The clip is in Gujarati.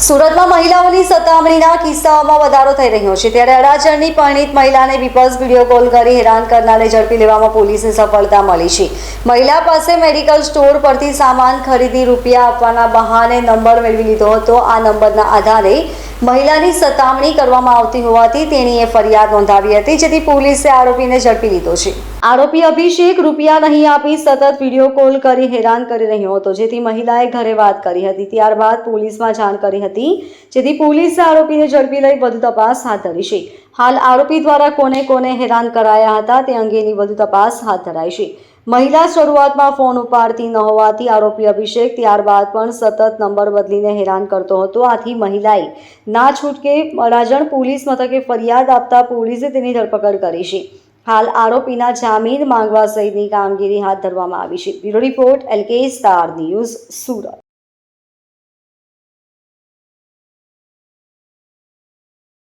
સુરતમાં મહિલાઓની સતામણીના કિસ્સાઓમાં વધારો થઈ રહ્યો છે. ત્યારે અડાજણની પરિણીત મહિલાને પીપલ્સ વીડિયો કોલ કરી હેરાન કરનારને ઝડપી લેવામાં પોલીસને સફળતા મળી છે. મહિલા પાસે મેડિકલ સ્ટોર પરથી સામાન ખરીદી રૂપિયા આપવાના બહાને નંબર મેળવી લીધો હતો. આ નંબરના આધારે મહિલાની સતામણી કરવામાં આવતી હોવાથી તેણીએ ફરિયાદ નોંધાવી હતી, જેથી પોલીસે આરોપીને ઝડપી લીધો છે. આરોપી અભિષેક રૂપિયા નહીં આપી સતત વીડિયો કોલ કરી હેરાન કરી રહ્યો હતો, જેથી મહિલાએ ઘરે વાત કરી હતી. ત્યારબાદ પોલીસમાં જાણ કરી હતી, જેથી પોલીસે આરોપીને ઝડપી લઈ વધુ તપાસ હાથ ધરી છે. હાલ આરોપી દ્વારા કોને કોને હેરાન કરાયા હતા તે અંગેની વધુ તપાસ હાથ ધરાઈ છે. મહિલા શરૂઆતમાં ફોન ઉપાડતી ન હોવાથી આરોપી અભિષેક ત્યારબાદ પણ સતત નંબર બદલીને હેરાન કરતો હતો. આથી મહિલાએ ના છૂટકે અડાજણ પોલીસ મથકે ફરિયાદ આપતા પોલીસે તેની ધરપકડ કરી છે. હાલ આરોપીના જામીન માંગવા સહિતની કામગીરી હાથ ધરવામાં આવી છે. Bureau report L K star news Surat.